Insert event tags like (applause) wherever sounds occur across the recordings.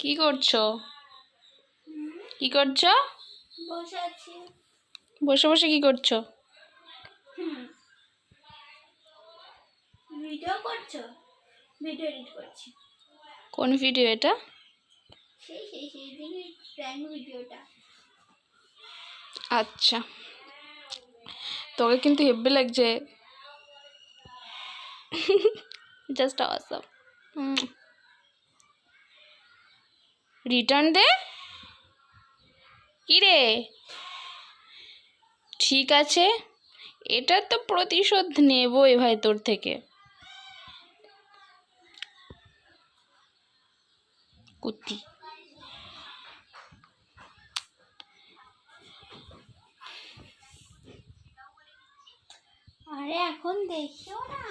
কি করছ? কি করছ? বসে বসে কি করছ? ভিডিও করছ? ভিডিও এডিট করছি। কোন ভিডিও এটা? সেই সেই সেই দিনই প্র্যাঙ্ক ভিডিওটা। আচ্ছা। তোকে কিন্তু হেব্বে লাগছে। (laughs) জাস্ট আওয়াসাম রিটার্ন দে। কি রে? ঠিক আছে। এটা তো প্রতিশোধ নেবই ভাই তোর থেকে। কুত্তি। আরে এখন দেখিও না।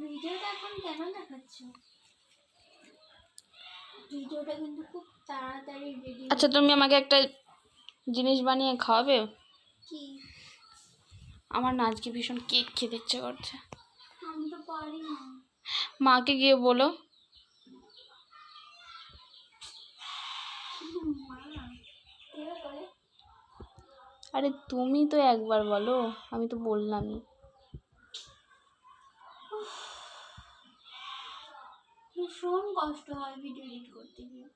ভিডিওটা এখন কেন দেখাচ্ছ? ভিডিওটা কিন্তু খুব তাড়াতাড়ি রেডি আচ্ছা তুমি আমাকে একটা জিনিস বানিয়ে খাওয়াবে? কি? আমার না আজকে ভীষণ কেক খেতে ইচ্ছে করছে। আমি তো পারি না। মাকে গিয়ে বলো। আরে তুমি তো একবার বলো আমি তো বললামই। ভীষণ কষ্ট হয় ভিডিও এডিট করতে গিয়ে।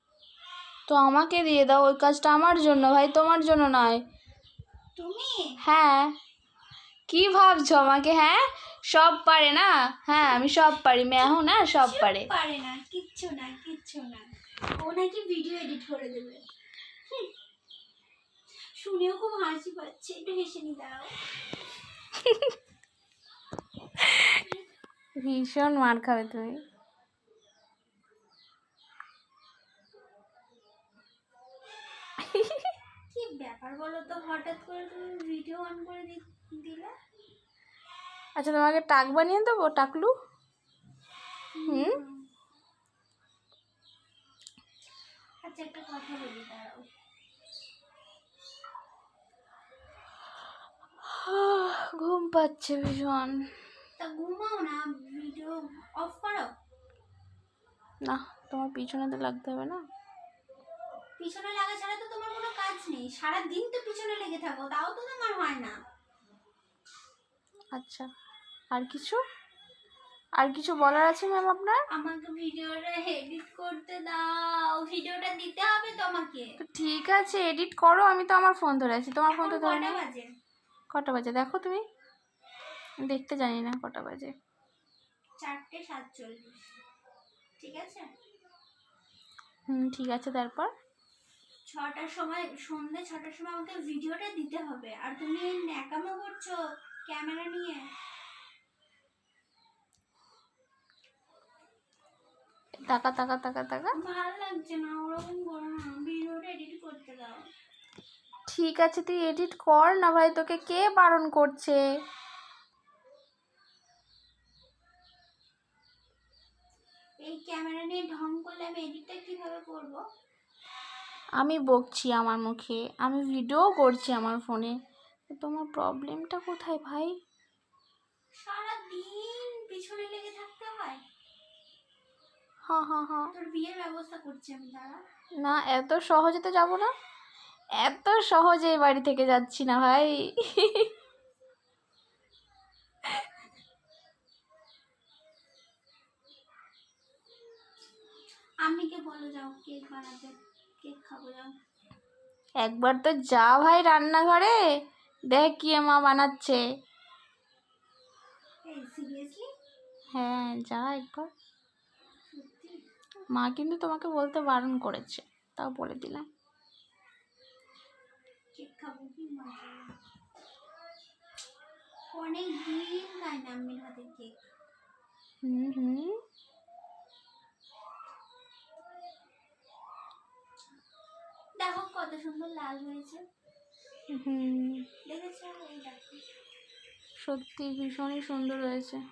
তো আমাকে দিয়ে দাও ওই কাজটা আমার জন্য ভাই তোমার জন্য নয়। তুমি? হ্যাঁ। কি ভাবছ আমাকে হ্যাঁ? সব পারে না? হ্যাঁ আমি সব পারি মেহু না সব পারে। পারে না কিচ্ছু না কিচ্ছু না। ও নাকি ভিডিও এডিট করে দেবে। শুনেও খুব হাসি পাচ্ছে একটু হেসে নি দাঁড়াও। ভীষণ মার খাবে তুমি কি ব্যাপার বলো তো হঠাৎ করে তুমি ভিডিও অন করে দিলে? আচ্ছা তোমাকে টাক বানিয়ে দেবো টাকলু? হুম? আচ্ছা একটা কথা বলি দাঁড়াও। ঘুম পাচ্ছে ভীষণ। তা ঘুমাও না ভিডিও অফ করো। না তোমার পিছনে তো লাগতে হবে না। পিছনে লাগা ছাড়া তো তোমার কোনো কাজ নেই সারা দিন তো পিছনে লেগে থাকো তাও তো তোমার হয় না। আচ্ছা আর কিছু? আর কিছু বলার আছে ম্যাম আপনার? আমাকে ভিডিওটা এডিট করতে দাও ভিডিওটা দিতে হবে তোমাকে। ঠিক আছে এডিট করো আমি তো আমার ফোন ধরে আছি। তোমার ফোন তো ধরে কটা নেই? বাজে? কটা বাজে? দেখো তুমি। দেখতে জানি না কটা বাজে। চারটে সাতচল্লিশ। ঠিক আছে? হুম ঠিক আছে তারপর? ছটার সময় সন্ধ্যে ছটার সময় আমাকে ভিডিওটা দিতে হবে। আর তুমি ন্যাকামো করছ ক্যামেরা নিয়ে। টাকা টাকা টাকা টাকা ভালো লাগছে না ওরকম করো না ভিডিওটা এডিট করতে দাও। ঠিক আছে তুই এডিট কর না ভাই তোকে কে বারণ করছে? এই ক্যামেরা নিয়ে ঢং করলে আমি এডিটটা কীভাবে করব? আমি বকছি আমার মুখে আমি ভিডিও করছি আমার ফোনে তোমার প্রবলেমটা কোথায় ভাই? সারা দিন পিছনে লেগে থাকতে হয়? হ্যাঁ হ্যাঁ হ্যাঁ তোর বিয়ের ব্যবস্থা করছি আমি দাঁড়া। না এত সহজে তো যাব না। এত সহজে বাড়ি থেকে যাচ্ছি না ভাই। আম্মিকে বলো যাও কেক বানাতে। একবার তো যা ভাই রান্নাঘরে। দেখ কি মা বানাচ্ছে। হ্যাঁ যা একবার। মা কিন্তু তোমাকে বলতে বারণ করেছে তাও বলে দিলাম। অনেক দিন খাই না আম্মির হাতে কেক। হুম হুম। দেখো কত সুন্দর লাল হয়েছে। হুম। সত্যি ভীষণই সুন্দর হয়েছে।